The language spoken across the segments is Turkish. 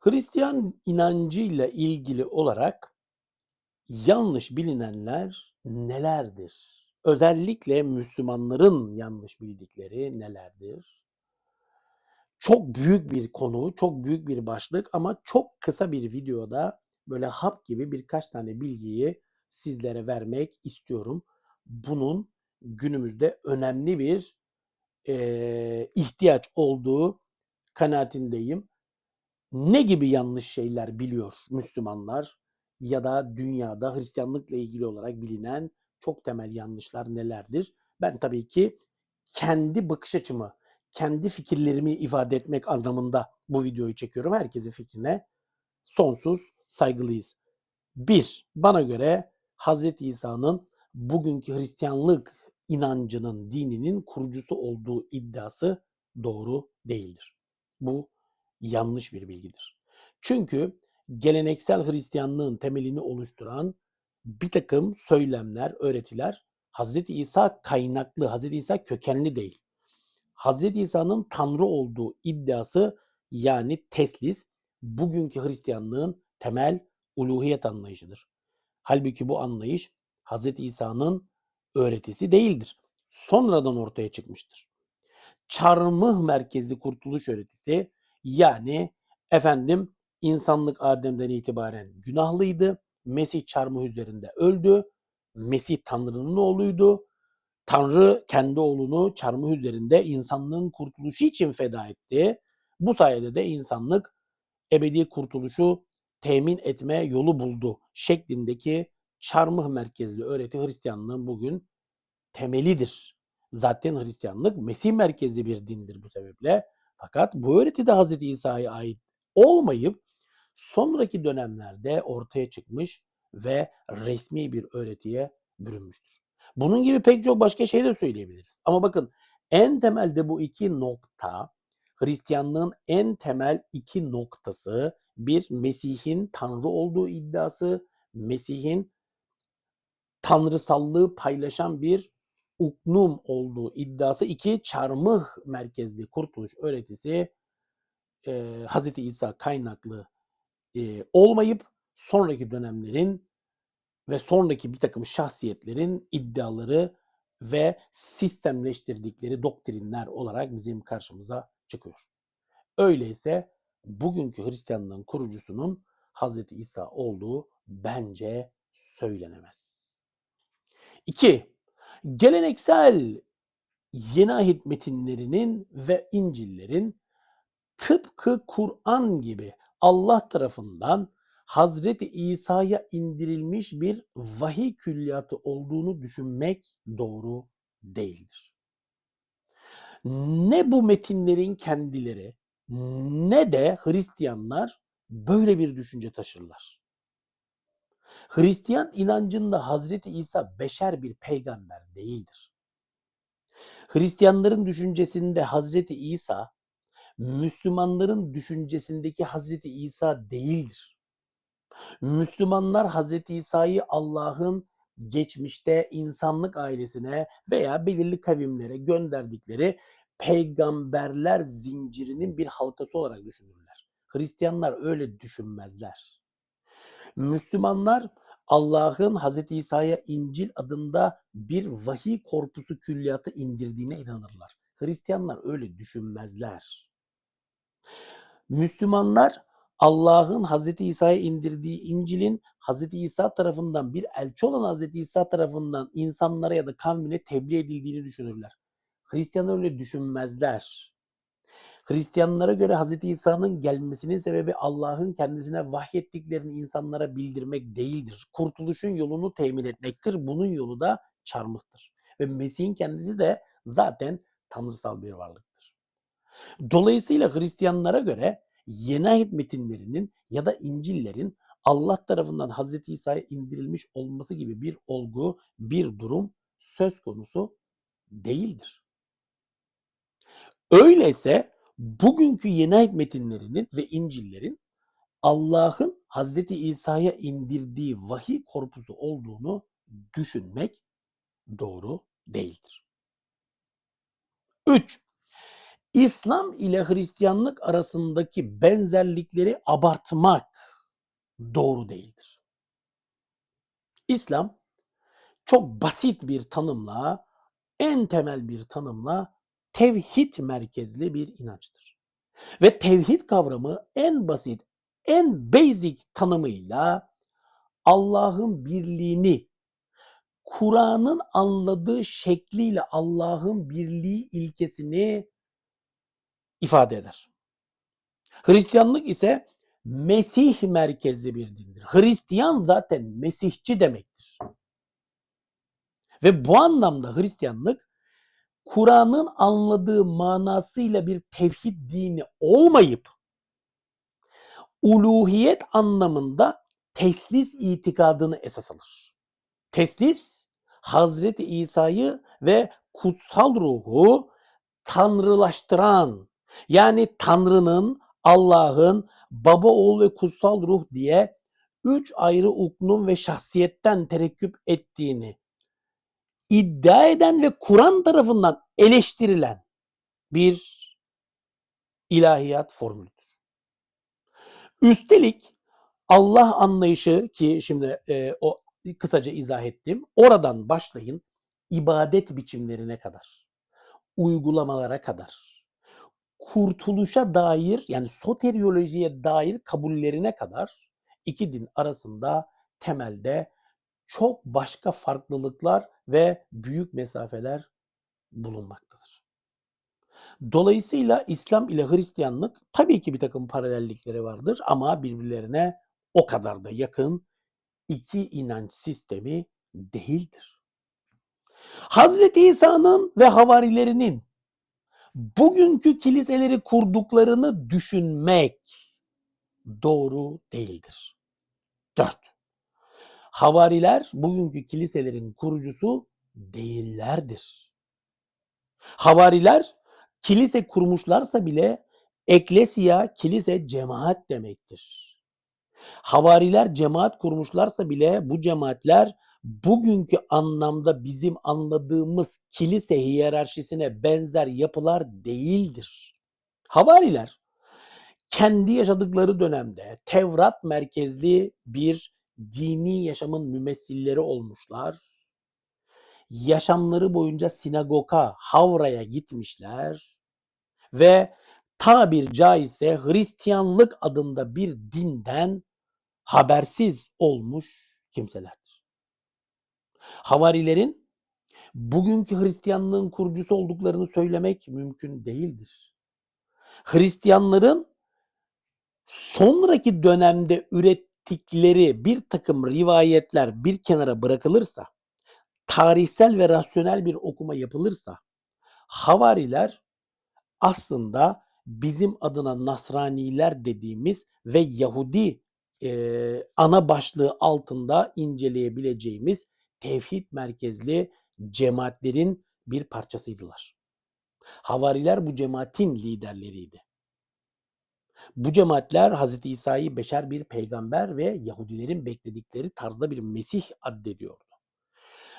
Hristiyan inancıyla ilgili olarak yanlış bilinenler nelerdir? Özellikle Müslümanların yanlış bildikleri nelerdir? Çok büyük bir konu, çok büyük bir başlık ama çok kısa bir videoda böyle hap gibi birkaç tane bilgiyi sizlere vermek istiyorum. Bunun günümüzde önemli bir eee, ihtiyaç olduğu kanaatindeyim. Ne gibi yanlış şeyler biliyor Müslümanlar ya da dünyada Hristiyanlıkla ilgili olarak bilinen çok temel yanlışlar nelerdir? Ben tabii ki kendi bakış açımı, kendi fikirlerimi ifade etmek anlamında bu videoyu çekiyorum. Herkesin fikrine sonsuz saygılıyız. Bir, bana göre Hz. İsa'nın bugünkü Hristiyanlık inancının, dininin kurucusu olduğu iddiası doğru değildir. Bu yanlış bir bilgidir. Çünkü geleneksel Hristiyanlığın temelini oluşturan bir takım söylemler, öğretiler Hz. İsa kaynaklı, Hz. İsa kökenli değil. Hz. İsa'nın Tanrı olduğu iddiası yani teslis bugünkü Hristiyanlığın temel uluhiyet anlayışıdır. Halbuki bu anlayış Hz. İsa'nın öğretisi değildir. Sonradan ortaya çıkmıştır. Çarmıh merkezli kurtuluş öğretisi yani efendim insanlık Adem'den itibaren günahlıydı. Mesih çarmıh üzerinde öldü. Mesih Tanrı'nın oğluydu. Tanrı kendi oğlunu çarmıh üzerinde insanlığın kurtuluşu için feda etti. Bu sayede de insanlık ebedi kurtuluşu temin etme yolu buldu şeklindeki çarmıh merkezli öğreti Hristiyanlığın bugün temelidir. Zaten Hristiyanlık Mesih merkezli bir dindir bu sebeple. Fakat bu öğreti de Hz. İsa'ya ait olmayıp sonraki dönemlerde ortaya çıkmış ve resmi bir öğretiye bürünmüştür. Bunun gibi pek çok başka şey de söyleyebiliriz. Ama bakın en temelde bu iki nokta Hristiyanlığın en temel iki noktası bir Mesih'in Tanrı olduğu iddiası, Mesih'in tanrısallığı paylaşan bir uknum olduğu iddiası, iki çarmıh merkezli kurtuluş öğretisi e, Hz. İsa kaynaklı e, olmayıp sonraki dönemlerin ve sonraki bir takım şahsiyetlerin iddiaları ve sistemleştirdikleri doktrinler olarak bizim karşımıza çıkıyor. Öyleyse bugünkü Hristiyanlığın kurucusunun Hz. İsa olduğu bence söylenemez. 2. Geleneksel yeni ahit metinlerinin ve İncil'lerin tıpkı Kur'an gibi Allah tarafından Hazreti İsa'ya indirilmiş bir vahiy külliyatı olduğunu düşünmek doğru değildir. Ne bu metinlerin kendileri ne de Hristiyanlar böyle bir düşünce taşırlar. Hristiyan inancında Hazreti İsa beşer bir peygamber değildir. Hristiyanların düşüncesinde Hazreti İsa Müslümanların düşüncesindeki Hazreti İsa değildir. Müslümanlar Hazreti İsa'yı Allah'ın geçmişte insanlık ailesine veya belirli kavimlere gönderdikleri peygamberler zincirinin bir halkası olarak düşünürler. Hristiyanlar öyle düşünmezler. Müslümanlar Allah'ın Hz. İsa'ya İncil adında bir vahiy korpusu külliyatı indirdiğine inanırlar. Hristiyanlar öyle düşünmezler. Müslümanlar Allah'ın Hz. İsa'ya indirdiği İncil'in Hz. İsa tarafından bir elçi olan Hz. İsa tarafından insanlara ya da kavmine tebliğ edildiğini düşünürler. Hristiyanlar öyle düşünmezler. Hristiyanlara göre Hz. İsa'nın gelmesinin sebebi Allah'ın kendisine vahyettiklerini insanlara bildirmek değildir. Kurtuluşun yolunu temin etmektir. Bunun yolu da çarmıhtır. Ve Mesih'in kendisi de zaten tanrısal bir varlıktır. Dolayısıyla Hristiyanlara göre yeni ahit metinlerinin ya da İncil'lerin Allah tarafından Hz. İsa'ya indirilmiş olması gibi bir olgu, bir durum söz konusu değildir. Öyleyse bugünkü yeni ayet metinlerinin ve İncil'lerin Allah'ın Hazreti İsa'ya indirdiği vahiy korpusu olduğunu düşünmek doğru değildir. 3. İslam ile Hristiyanlık arasındaki benzerlikleri abartmak doğru değildir. İslam çok basit bir tanımla, en temel bir tanımla tevhid merkezli bir inançtır. Ve tevhid kavramı en basit, en basic tanımıyla Allah'ın birliğini Kur'an'ın anladığı şekliyle Allah'ın birliği ilkesini ifade eder. Hristiyanlık ise Mesih merkezli bir dindir. Hristiyan zaten Mesihçi demektir. Ve bu anlamda Hristiyanlık Kur'an'ın anladığı manasıyla bir tevhid dini olmayıp uluhiyet anlamında teslis itikadını esas alır. Teslis Hazreti İsa'yı ve kutsal ruhu tanrılaştıran yani Tanrı'nın, Allah'ın, Baba, Oğul ve Kutsal Ruh diye üç ayrı uknun ve şahsiyetten terekküp ettiğini iddia eden ve Kur'an tarafından eleştirilen bir ilahiyat formülüdür. Üstelik Allah anlayışı ki şimdi e, o kısaca izah ettim. Oradan başlayın ibadet biçimlerine kadar, uygulamalara kadar, kurtuluşa dair yani soteriolojiye dair kabullerine kadar iki din arasında temelde çok başka farklılıklar ve büyük mesafeler bulunmaktadır. Dolayısıyla İslam ile Hristiyanlık tabii ki bir takım paralellikleri vardır ama birbirlerine o kadar da yakın iki inanç sistemi değildir. Hazreti İsa'nın ve havarilerinin bugünkü kiliseleri kurduklarını düşünmek doğru değildir. 4. Havariler bugünkü kiliselerin kurucusu değillerdir. Havariler kilise kurmuşlarsa bile eklesiya, kilise cemaat demektir. Havariler cemaat kurmuşlarsa bile bu cemaatler bugünkü anlamda bizim anladığımız kilise hiyerarşisine benzer yapılar değildir. Havariler kendi yaşadıkları dönemde Tevrat merkezli bir dini yaşamın mümessilleri olmuşlar. Yaşamları boyunca sinagoga, havraya gitmişler ve tabir caizse Hristiyanlık adında bir dinden habersiz olmuş kimselerdir. Havarilerin bugünkü Hristiyanlığın kurucusu olduklarını söylemek mümkün değildir. Hristiyanların sonraki dönemde ürettikleri bir takım rivayetler bir kenara bırakılırsa, tarihsel ve rasyonel bir okuma yapılırsa, havariler aslında bizim adına Nasraniler dediğimiz ve Yahudi e, ana başlığı altında inceleyebileceğimiz tevhid merkezli cemaatlerin bir parçasıydılar. Havariler bu cemaatin liderleriydi. Bu cemaatler Hz. İsa'yı beşer bir peygamber ve Yahudilerin bekledikleri tarzda bir Mesih addediyordu.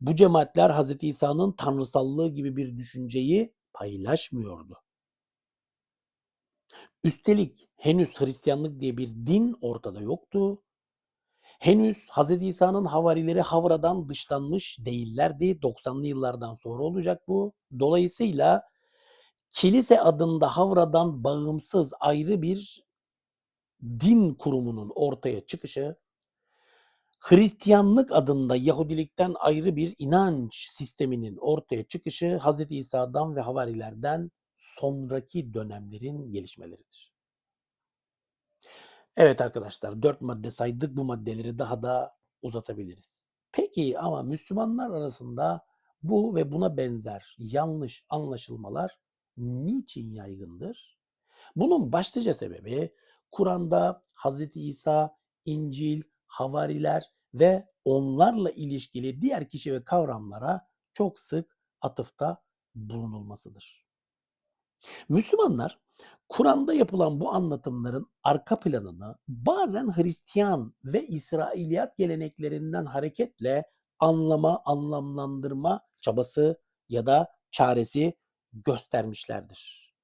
Bu cemaatler Hz. İsa'nın tanrısallığı gibi bir düşünceyi paylaşmıyordu. Üstelik henüz Hristiyanlık diye bir din ortada yoktu. Henüz Hz. İsa'nın havarileri Havra'dan dışlanmış değillerdi. 90'lı yıllardan sonra olacak bu. Dolayısıyla kilise adında Havra'dan bağımsız ayrı bir din kurumunun ortaya çıkışı Hristiyanlık adında Yahudilikten ayrı bir inanç sisteminin ortaya çıkışı Hz. İsa'dan ve havarilerden sonraki dönemlerin gelişmeleridir. Evet arkadaşlar dört madde saydık bu maddeleri daha da uzatabiliriz. Peki ama Müslümanlar arasında bu ve buna benzer yanlış anlaşılmalar niçin yaygındır? Bunun başlıca sebebi Kur'an'da Hz. İsa, İncil, havariler ve onlarla ilişkili diğer kişi ve kavramlara çok sık atıfta bulunulmasıdır. Müslümanlar Kur'an'da yapılan bu anlatımların arka planını bazen Hristiyan ve İsrailiyat geleneklerinden hareketle anlama, anlamlandırma çabası ya da çaresi göstermişlerdir.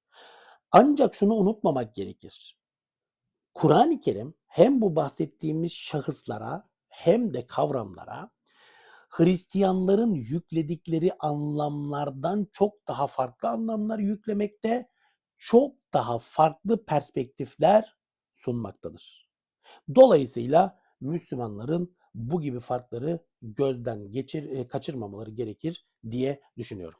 Ancak şunu unutmamak gerekir. Kur'an-ı Kerim hem bu bahsettiğimiz şahıslara hem de kavramlara Hristiyanların yükledikleri anlamlardan çok daha farklı anlamlar yüklemekte, çok daha farklı perspektifler sunmaktadır. Dolayısıyla Müslümanların bu gibi farkları gözden geçir, e, kaçırmamaları gerekir diye düşünüyorum.